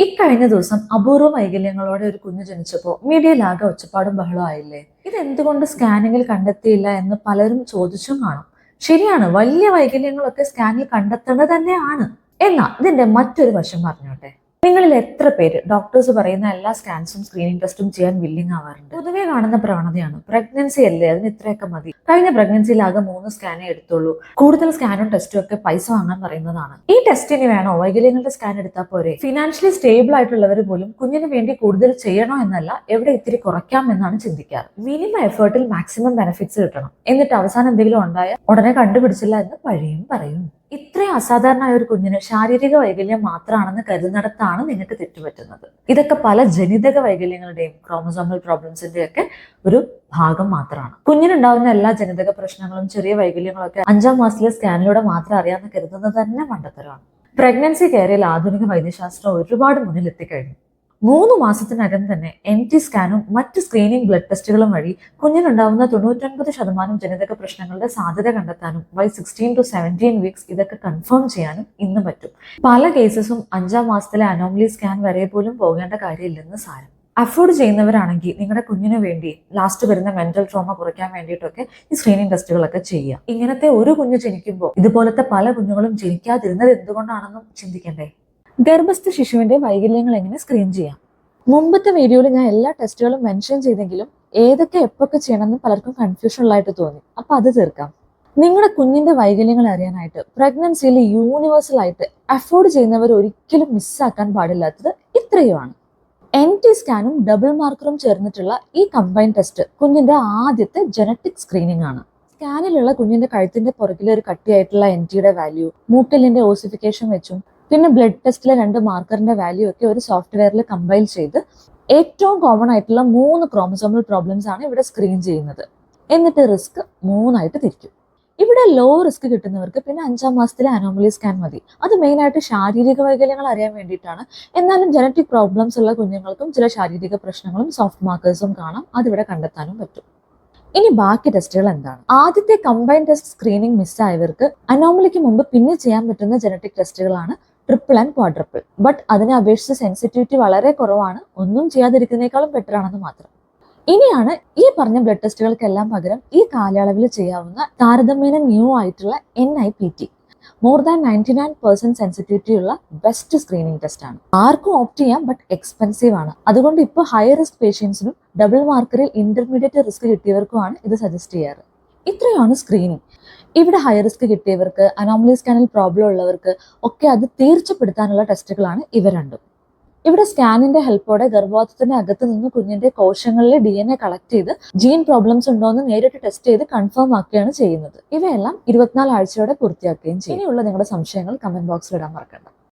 ഇക്കഴിഞ്ഞ ദിവസം അപൂർവ വൈകല്യങ്ങളോടെ ഒരു കുഞ്ഞ് ജനിച്ചപ്പോൾ മീഡിയയിലാകെ ഒച്ചപ്പാടും ബഹളവും ആയില്ലേ? ഇത് എന്തുകൊണ്ട് സ്കാനിങ്ങിൽ കണ്ടെത്തിയില്ല എന്ന് പലരും ചോദിച്ചും കാണും. ശരിയാണ് വലിയ വൈകല്യങ്ങളൊക്കെ സ്കാനിൽ കണ്ടെത്തേണ്ടത് തന്നെയാണ്. എന്നാൽ ഇതിന്റെ മറ്റൊരു വശം പറഞ്ഞോട്ടെ നിങ്ങളിൽ എത്ര പേര് ഡോക്ടേഴ്സ് പറയുന്ന എല്ലാ സ്കാൻസും സ്ക്രീനിങ് ടെസ്റ്റും ചെയ്യാൻ വില്ലിങ് ആവാറുണ്ട്? പൊതുവേ കാണുന്ന പ്രവണതയാണ്. പ്രഗ്നൻസി അല്ലേ? അതിന് ഇത്രയൊക്കെ മതി. കഴിഞ്ഞ പ്രഗ്നൻസിയിൽ ആകെ മൂന്ന് സ്കാനേ എടുത്തുള്ളൂ. കൂടുതൽ സ്കാനും ടെസ്റ്റും ഒക്കെ പൈസ വാങ്ങാൻ പറയുന്നതാണ്. ഈ ടെസ്റ്റിന് വേണോ? വൈകല്യങ്ങളുടെ സ്കാൻ എടുത്താൽ പോരെ. ഫിനാൻഷ്യലി സ്റ്റേബിൾ ആയിട്ടുള്ളവർ പോലും കുഞ്ഞിന് വേണ്ടി കൂടുതൽ ചെയ്യണോ എന്നല്ല എവിടെ ഇത്തിരി കുറയ്ക്കാം എന്നാണ് ചിന്തിക്കാറ്. മിനിമം എഫേർട്ടിൽ മാക്സിമം ബെനിഫിറ്റ്സ് കിട്ടണം. എന്നിട്ട് അവസാനം എന്തെങ്കിലും ഉണ്ടായാൽ ഉടനെ കണ്ടുപിടിച്ചില്ല എന്ന് പഴയും പറയും. ഇത്രയും അസാധാരണമായ ഒരു കുഞ്ഞിന് ശാരീരിക വൈകല്യം മാത്രമാണെന്ന് കരുതുന്നിടത്താണ് നിങ്ങൾക്ക് തെറ്റുപറ്റുന്നത്. ഇതൊക്കെ പല ജനിതക വൈകല്യങ്ങളുടെയും ക്രോമസോമൽ പ്രോബ്ലംസിന്റെ ഒക്കെ ഒരു ഭാഗം മാത്രമാണ്. കുഞ്ഞിനുണ്ടാവുന്ന എല്ലാ ജനിതക പ്രശ്നങ്ങളും ചെറിയ വൈകല്യങ്ങളൊക്കെ അഞ്ചാം മാസത്തിലെ സ്കാനിലൂടെ മാത്രം അറിയാമെന്ന് കരുതുന്നത് തന്നെ മണ്ടത്തരമാണ്. പ്രഗ്നൻസി കെയറിൽ ആധുനിക വൈദ്യശാസ്ത്രം ഒരുപാട് മുന്നിൽ എത്തിക്കഴിഞ്ഞു മൂന്ന് മാസത്തിനകം തന്നെ എം ടി സ്കാനും മറ്റ് സ്ക്രീനിംഗ് ബ്ലഡ് ടെസ്റ്റുകളും വഴി കുഞ്ഞിനുണ്ടാവുന്ന തൊണ്ണൂറ്റൊൻപത് ശതമാനം ജനിതക പ്രശ്നങ്ങളുടെ സാധ്യത കണ്ടെത്താനും വൈ സിക്സ്റ്റീൻ ടു സെവന്റീൻ വീക്സ് ഇതൊക്കെ കൺഫേം ചെയ്യാനും ഇന്ന് പറ്റും. പല കേസസും അഞ്ചാം മാസത്തിലെ അനോമലി സ്കാൻ വരെ പോലും പോകേണ്ട കാര്യമില്ലെന്ന് സാരം. അഫോർഡ് ചെയ്യുന്നവരാണെങ്കിൽ നിങ്ങളുടെ കുഞ്ഞിന് വേണ്ടി ലാസ്റ്റ് വരുന്ന മെന്റൽ ട്രോമ കുറയ്ക്കാൻ വേണ്ടിയിട്ടൊക്കെ ഈ സ്ക്രീനിങ് ടെസ്റ്റുകളൊക്കെ ചെയ്യുക. ഇങ്ങനത്തെ ഒരു കുഞ്ഞ് ജനിക്കുമ്പോൾ ഇതുപോലത്തെ പല കുഞ്ഞുങ്ങളും ജനിക്കാതിരുന്നത് എന്തുകൊണ്ടാണെന്നും ചിന്തിക്കണ്ടേ? ഗർഭസ്ഥ ശിശുവിന്റെ വൈകല്യങ്ങൾ എങ്ങനെ സ്ക്രീൻ ചെയ്യാം? മുമ്പത്തെ വീഡിയോയിൽ ഞാൻ എല്ലാ ടെസ്റ്റുകളും മെൻഷൻ ചെയ്തെങ്കിലും ഏതൊക്കെ എപ്പൊക്കെ ചെയ്യണമെന്ന് പലർക്കും കൺഫ്യൂഷൻ ഉള്ളതായിട്ട് തോന്നി. അപ്പൊ അത് തീർക്കാം. നിങ്ങളുടെ കുഞ്ഞിന്റെ വൈകല്യങ്ങൾ അറിയാനായിട്ട് പ്രഗ്നൻസിയിൽ യൂണിവേഴ്സൽ ആയിട്ട് അഫോർഡ് ചെയ്യുന്നവർ ഒരിക്കലും മിസ്സാക്കാൻ പാടില്ലാത്തത് ഇത്രയുമാണ് എൻ ടി സ്കാനും ഡബിൾ മാർക്കറും ചേർന്നിട്ടുള്ള ഈ കമ്പൈൻ ടെസ്റ്റ് കുഞ്ഞിന്റെ ആദ്യത്തെ ജനറ്റിക് സ്ക്രീനിംഗ് ആണ്. സ്കാനിലുള്ള കുഞ്ഞിന്റെ കഴുത്തിന്റെ പുറകിലൊരു കട്ടിയായിട്ടുള്ള എൻ ടിയുടെ വാല്യൂ മൂക്കലിന്റെ ഓസിഫിക്കേഷൻ വെച്ചും പിന്നെ ബ്ലഡ് ടെസ്റ്റിലെ രണ്ട് മാർക്കറിന്റെ വാല്യൂ ഒക്കെ ഒരു സോഫ്റ്റ്വെയറിൽ കമ്പൈൽ ചെയ്ത് ഏറ്റവും കോമൺ ആയിട്ടുള്ള മൂന്ന് ക്രോമസോമൽ പ്രോബ്ലംസ് ആണ് ഇവിടെ സ്ക്രീൻ ചെയ്യുന്നത്. എന്നിട്ട് റിസ്ക് മൂന്നായിട്ട് തിരിക്കും. ഇവിടെ ലോ റിസ്ക് കിട്ടുന്നവർക്ക് പിന്നെ അഞ്ചാം മാസത്തിലെ അനോമലി സ്കാൻ മതി. അത് മെയിനായിട്ട് ശാരീരിക വൈകല്യങ്ങൾ അറിയാൻ വേണ്ടിയിട്ടാണ്. എന്നാലും ജനറ്റിക് പ്രോബ്ലംസ് ഉള്ള കുഞ്ഞുങ്ങൾക്കും ചില ശാരീരിക പ്രശ്നങ്ങളും സോഫ്റ്റ് മാർക്കേഴ്സും കാണാം. അതിവിടെ കണ്ടെത്താനും പറ്റും. ഇനി ബാക്കി ടെസ്റ്റുകൾ എന്താണ്? ആദ്യത്തെ കമ്പൈൻ ടെസ്റ്റ് സ്ക്രീനിങ് മിസ്സായവർക്ക് അനോമലിക്ക് മുമ്പ് പിന്നെ ചെയ്യാൻ പറ്റുന്ന ജനറ്റിക് ടെസ്റ്റുകളാണ് ട്രിപ്പിൾ ആൻഡ് ക്വാഡ്രിപ്പിൾ ബട്ട് അതിനെ അപേക്ഷിച്ച് സെൻസിറ്റിവിറ്റി വളരെ കുറവാണ്. ഒന്നും ചെയ്യാതിരിക്കുന്നതിനേക്കാളും ബെറ്റർ ആണെന്ന് മാത്രം. ഇനിയാണ് ഈ പറഞ്ഞ ബ്ലഡ് ടെസ്റ്റുകൾക്കെല്ലാം പകരം ഈ കാലയളവിൽ ചെയ്യാവുന്ന താരതമ്യേന ന്യൂ ആയിട്ടുള്ള N I P T more than ninety nine percent sensitivity ഉള്ള ബെസ്റ്റ് സ്ക്രീനിങ് ടെസ്റ്റ് ആണ്. ആർക്കും ഓപ്റ്റ് ചെയ്യാം ബട്ട് എക്സ്പെൻസീവ് ആണ്. അതുകൊണ്ട് ഇപ്പോൾ ഹൈ റിസ്ക് പേഷ്യൻസിനും ഡബിൾ മാർക്കറിൽ ഇന്റർമീഡിയറ്റ് റിസ്ക് കിട്ടിയവർക്കുമാണ് ഇത് സജസ്റ്റ് ചെയ്യാറ്. ഇത്രയാണ് സ്ക്രീനിങ് ഇവിടെ ഹൈ റിസ്ക് കിട്ടിയവർക്ക് അനോമലി സ്കാനിൽ പ്രോബ്ലം ഉള്ളവർക്ക് ഒക്കെ അത് തീർച്ചപ്പെടുത്താനുള്ള ടെസ്റ്റുകളാണ് ഇവ രണ്ടും. ഇവിടെ സ്കാനിന്റെ ഹെൽപ്പോടെ ഗർഭപാത്രത്തിന്റെ അകത്ത് നിന്ന് കുഞ്ഞിന്റെ കോശങ്ങളിലെ ഡി എൻ എ കളക്ട് ചെയ്ത് ജീൻ പ്രോബ്ലംസ് ഉണ്ടോ എന്ന് നേരിട്ട് ടെസ്റ്റ് ചെയ്ത് കൺഫേം ആക്കുകയാണ് ചെയ്യുന്നത്. ഇവയെല്ലാം ഇരുപത്തിനാല് ആഴ്ചയോടെ പൂർത്തിയാക്കുകയും ചെയ്യും. ഇനിയുള്ള നിങ്ങളുടെ സംശയങ്ങൾ കമന്റ് ബോക്സിൽ ഇടാൻ മറക്കണ്ട.